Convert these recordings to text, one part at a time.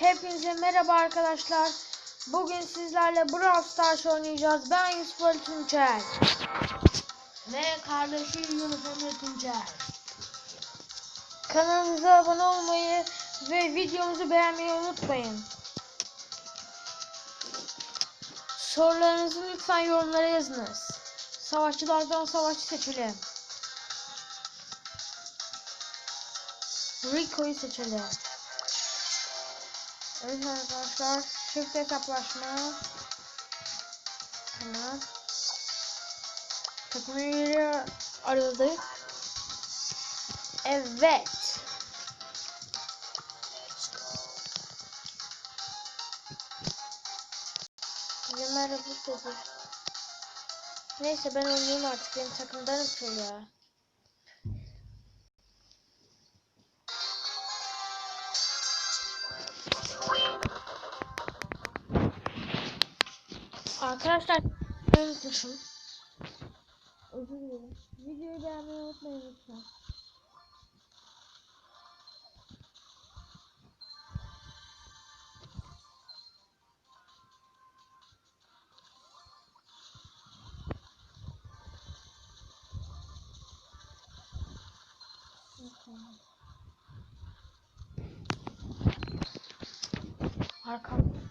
Hepinize merhaba arkadaşlar. Bugün sizlerle Brawl Stars oynayacağız. Ben Yusuf Ali Tunçer. Ve kardeşi Yunus Emre Tuncer. Kanalımıza abone olmayı ve videomuzu beğenmeyi unutmayın. Sorularınızı lütfen yorumlara yazınız. Savaşçılardan savaşçı seçelim. Rico'yu seçelim. Evet arkadaşlar. Çift hesaplaşma. Tamam. Takım üyeleri aradık. Evet. Size merhaba dedi. Neyse ben oynayayım artık. Benim takımdan atıyor ya. Arkadaşlar unutmuşum. Özür dilerim. Videoyu beğenmeyi unutmayın lütfen. Arkam.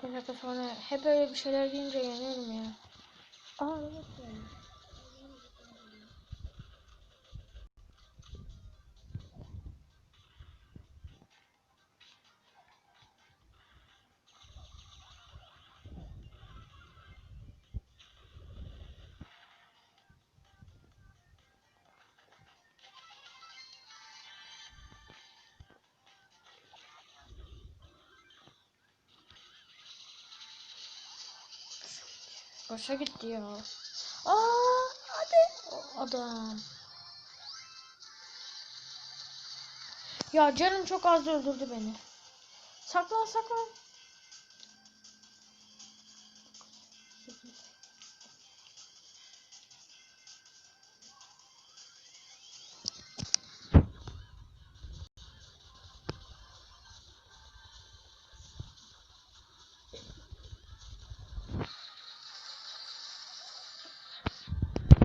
Şaka şaka hep öyle bir şeyler deyince yanıyorum ya. Aa evet yani. Boşa gitti ya. Aa hadi. O Adam. Ya canım çok az öldürdü beni. Saklan saklan.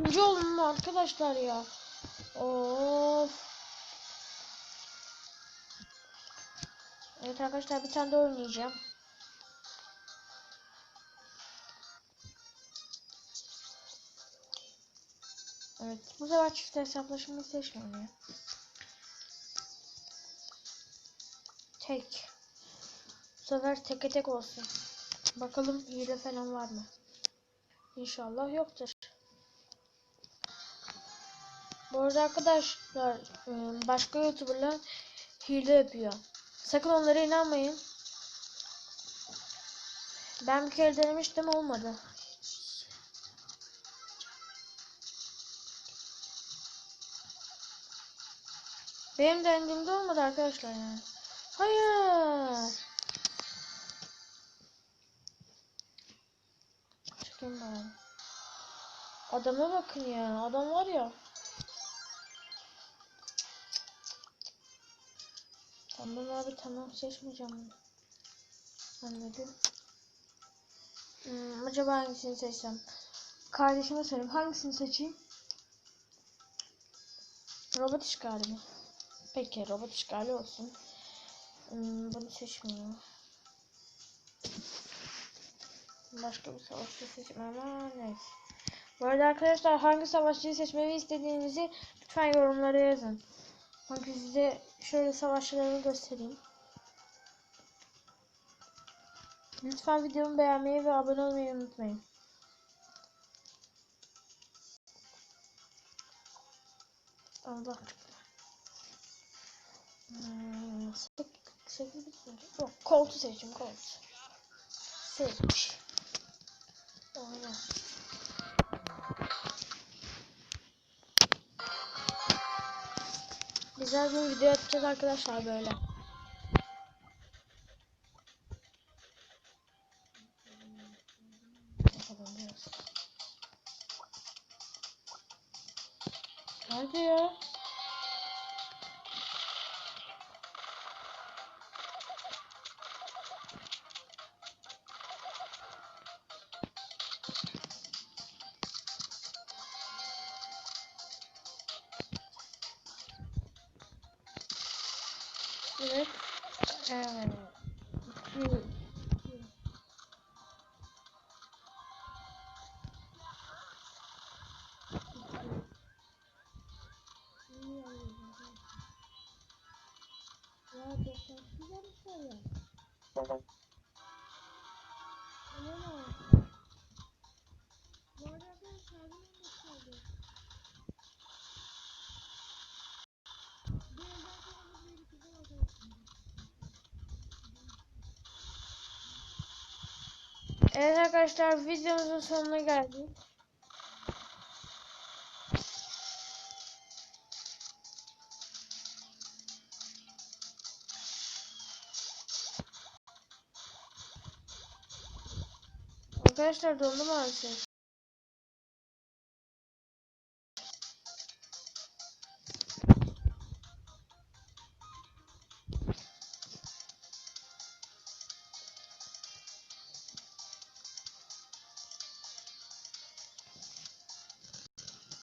İkinci oldum arkadaşlar ya? Of. Evet arkadaşlar bir tane de oynayacağım. Evet bu sefer çift hesaplaşmayı seçmiyorum ya. Tek. Bu sefer teke tek olsun. Bakalım hile falan var mı? İnşallah yoktur. Bu arada arkadaşlar e, başka youtuberlar hile yapıyor. Sakın onlara inanmayın. Ben bir kere denemiştim olmadı. Benim denediğimde olmadı arkadaşlar yani. Hayır. Çıkayım bari. Adama bakın ya. Adam var ya. Tamam abi tamam seçmeyeceğim. Anladım. Hmm, acaba hangisini seçsem? Kardeşime sorayım. Hangisini seçeyim? Robot işgali mi? Peki robot işgali olsun. Hmm, bunu seçmiyorum. Başka bir savaşçı seçmem ama neyse. Bu arada arkadaşlar hangi savaşçıyı seçmemi istediğinizi lütfen yorumlara yazın. Bakın size şöyle savaşçılarımı göstereyim. Lütfen videomu beğenmeyi ve abone olmayı unutmayın. Allah çıktı. Hmm, sek- sekiz mi? Yok, koltu seçtim, kolt. Seç. Oyna. Biz her gün video yapacağız arkadaşlar böyle. Hadi ya. Evet. Evet. Ya doktor yapmışlar ya. Ne Evet arkadaşlar videomuzun sonuna geldik. Arkadaşlar dondu maalesef.